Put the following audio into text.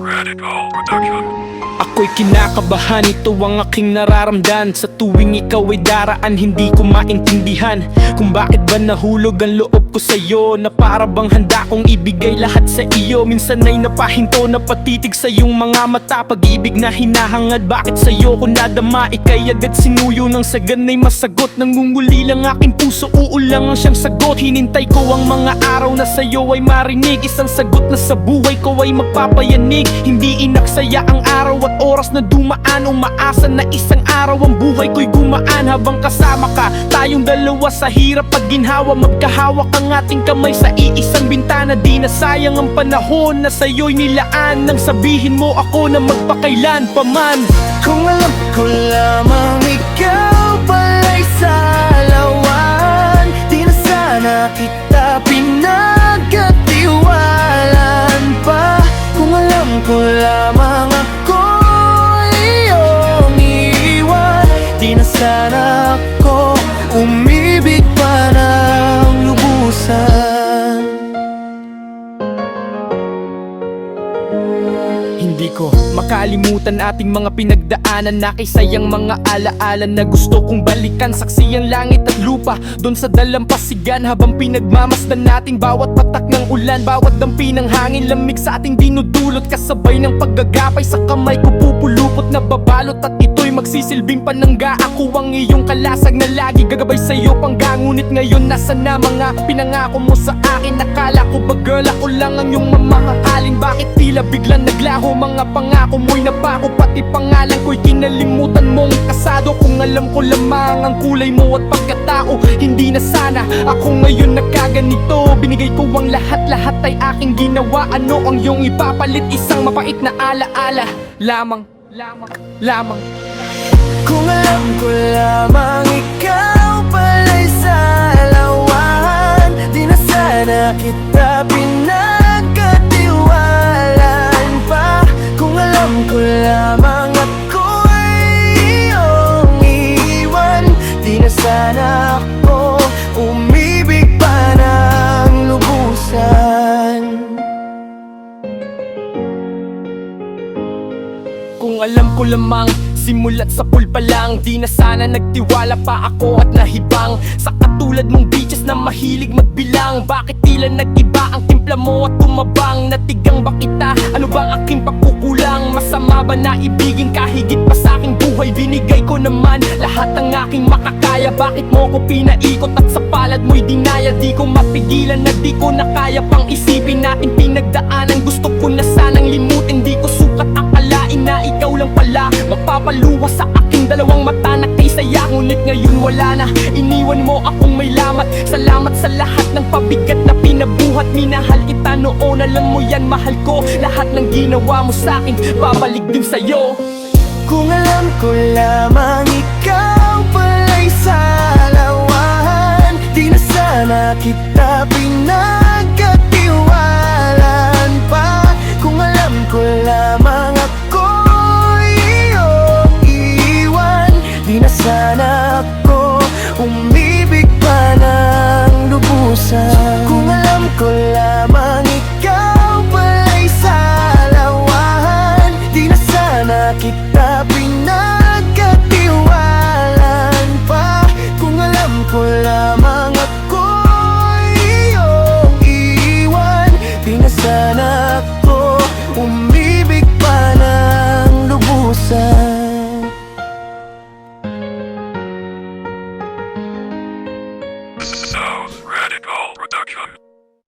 Radical Production Ako'y kinakabahan, ito ang aking nararamdan Sa tuwing ikaw ay daraan, hindi ko maintindihan Kung bakit ba nahulog ang loob ko sa'yo Na para bang handa kong ibigay lahat sa iyo. Minsan ay napahinto, napatitig sa iyong mga mata. Pag-ibig na hinahangad, bakit sa'yo ko nadama? Ika'y agad sinuyo ng sagan ay masagot. Nangunguli lang aking puso, uulang ang siyang sagot. Hinintay ko ang mga araw na sa'yo ay marinig. Isang sagot na sa buhay ko ay magpapayanig. Hindi inaksaya ang araw at oras na dumaan. Umaasa na isang araw ang buhay ko'y gumaan. Habang kasama ka, tayong dalawa sa hirap pag ginhawa Magkahawak ang ating kamay sa iisang bintana. Di na sayang ang panahon na sa'yo'y nilaan. Nang sabihin mo ako na magpakailan pa man. Kung alam ko lamang ikaw Hindi ko makalimutan ating mga pinagdaanan Nakisayang mga alaala na gusto kong balikan. Saksi ang langit at lupa Doon sa dalampasigan. Habang pinagmamasdan natin Bawat patak ng ulan Bawat dampi ng hangin Lamig sa ating dinudulot. Kasabay ng paggagapay Sa kamay ko pupulupot na babalot At ito'y magsisilbing panangga. Ako ang iyong kalasag na lagi Gagabay sa'yo pangga. Ngunit ngayon nasa na mga pinangako mo sa akin? Nakala ko ba girl ako lang ang iyong mamahalin Bakit tila biglang naglaho? Mga pangako mo'y napako Pati pangalan ko'y kinalimutan mong kasado. Kung alam ko lamang ang kulay mo at pagkatao Hindi na sana. Ako ngayon nagkaganito. Binigay ko ang lahat-lahat ay aking ginawa. Ano ang iyong ipapalit? Isang mapait na alaala. Lamang, lamang, lamang. Kung alam ko lamang ikaw pala'y sa lawan Di na sana kita alam ko lamang Simulat sa pool pa lang. Di na sana nagtiwala pa ako at nahibang. Sa katulad mong bitches na mahilig magbilang. Bakit tila nag-iba ang timpla mo at tumabang? Natigang ba kita? Ano ba aking pakukulang? Masama ba na ibigin ka higit pa sa aking buhay? Binigay ko naman lahat ng aking makakaya. Bakit mo ko pinaikot at sa palad mo'y dinaya? Di ko mapigilan na di ko na kaya pang isipin natin Pinagdaanan. Gusto ko na sanang wala na Iniwan mo akong may lamat. Salamat sa lahat ng pabigat na pinabuhat. Minahal kita noon Alam mo yan mahal ko. Lahat ng ginawa mo sa akin Babalik din sa'yo. Kung alam ko lamang ikaw pala'y sa lawan Di na sana kita pinagkatiwalan kita pinagkatiwalan